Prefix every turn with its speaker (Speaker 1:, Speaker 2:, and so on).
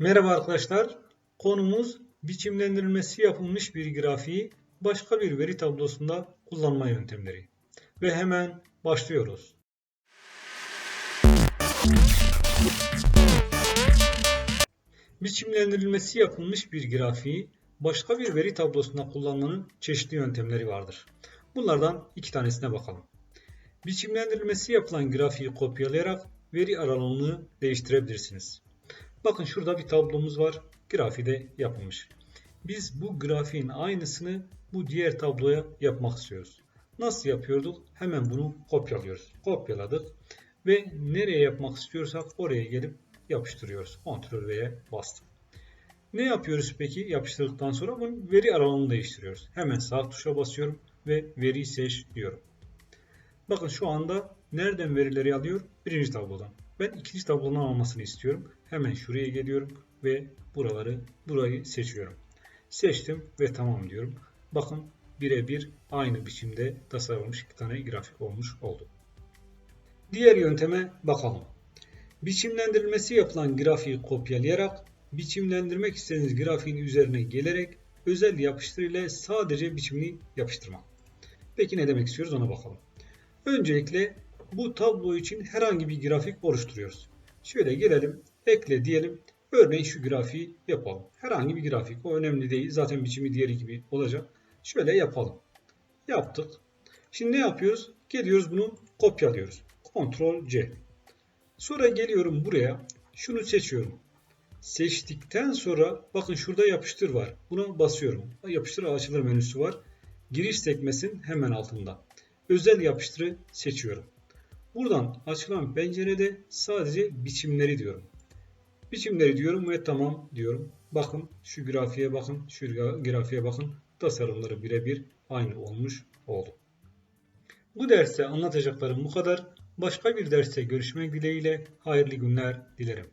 Speaker 1: Merhaba arkadaşlar. Konumuz biçimlendirilmesi yapılmış bir grafiği başka bir veri tablosunda kullanma yöntemleri. Ve hemen başlıyoruz. Biçimlendirilmesi yapılmış bir grafiği başka bir veri tablosunda kullanmanın çeşitli yöntemleri vardır. Bunlardan iki tanesine bakalım. Biçimlendirilmesi yapılan grafiği kopyalayarak veri aralığını değiştirebilirsiniz. Bakın şurada bir tablomuz var. Grafiği de yapılmış. Biz bu grafiğin aynısını bu diğer tabloya yapmak istiyoruz. Nasıl yapıyorduk? Hemen bunu kopyalıyoruz. Kopyaladık ve nereye yapmak istiyorsak oraya gelip yapıştırıyoruz. Ctrl V'ye bastık. Ne yapıyoruz peki yapıştırdıktan sonra? Bunun veri aralığını değiştiriyoruz. Hemen sağ tuşa basıyorum ve veriyi seç diyorum. Bakın şu anda nereden verileri alıyor? Birinci tablodan. Ben ikinci tablodan almasını istiyorum. Hemen şuraya geliyorum ve buraları burayı seçiyorum. Seçtim ve tamam diyorum. Bakın birebir aynı biçimde tasarlanmış iki tane grafik olmuş oldu. Diğer yönteme bakalım. Biçimlendirilmesi yapılan grafiği kopyalayarak biçimlendirmek istediğiniz grafiğin üzerine gelerek özel yapıştır ile sadece biçimini yapıştırmak. Peki ne demek istiyoruz ona bakalım. Öncelikle bu tablo için herhangi bir grafik oluşturuyoruz. Şöyle gelelim, ekle diyelim. Örneğin şu grafiği yapalım. Herhangi bir grafik, o önemli değil. Zaten biçimi diğeri gibi olacak. Şöyle yapalım. Yaptık. Şimdi ne yapıyoruz? Geliyoruz bunu kopyalıyoruz. Ctrl C. Sonra geliyorum buraya. Şunu seçiyorum. Seçtikten sonra bakın şurada yapıştır var. Buna basıyorum. Yapıştır açılır menüsü var. Giriş sekmesinin hemen altında. Özel yapıştırı seçiyorum. Buradan açılan pencerede sadece biçimleri diyorum. Biçimleri diyorum ve tamam diyorum. Bakın şu grafiğe bakın, şu grafiğe bakın. Tasarımları birebir aynı olmuş oldu. Bu derste anlatacaklarım bu kadar. Başka bir derste görüşmek dileğiyle hayırlı günler dilerim.